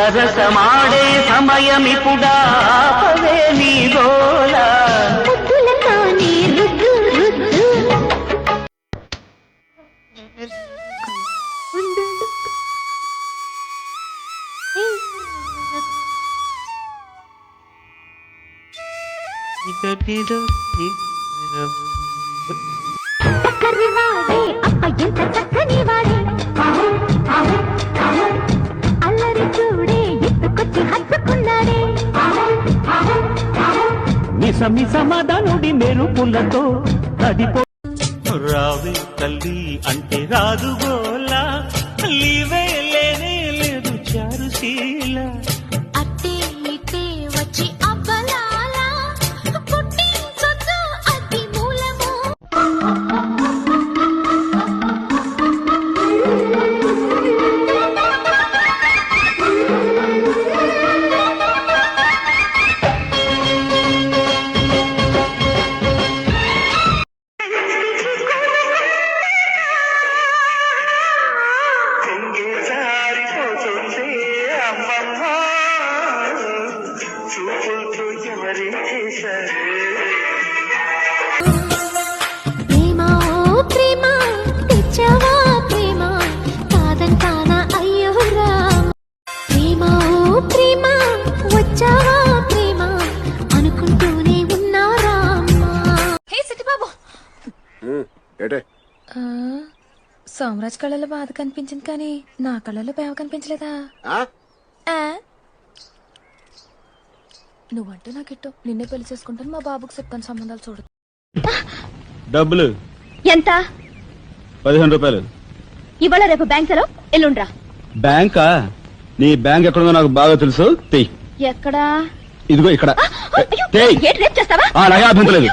సరసమాడే సమయమిపుడా ఆపవే నీ గోళ ముద్దులతోనే రుద్దు సమి మిస మెరుపులతో నడిపో రావే తల్లి అంటే రాదు గోలా లీవే లేనే లేదు చారుశీల ఏటే? సోమరాజ్ కళ్ళలో బాధ కనిపించింది కానీ నా కళ్ళలో బేవ కనిపించలేదా? ఆ? ఆ? నువ్వంటే నాకు ఇట్టం నిన్నే పెళ్ళి చేసుకుంటాను మా బాబుకి చెప్తాను సంబంధాలు చూడు. డబ్బులు. ఎంత? పదిహేను రూపాయలు. ఇవాళ రేపు బ్యాంక్ సెలవు? ఎల్లుండ్రా. బ్యాంకా? నీ బ్యాంక్ ఎక్కడుందో నాకు బాగా తెలుసు. తెయ్. ఎక్కడా? ఇదిగో ఇక్కడ. తెయ్. రేపు చేస్తావా? నాకే అభ్యంతరం లేదు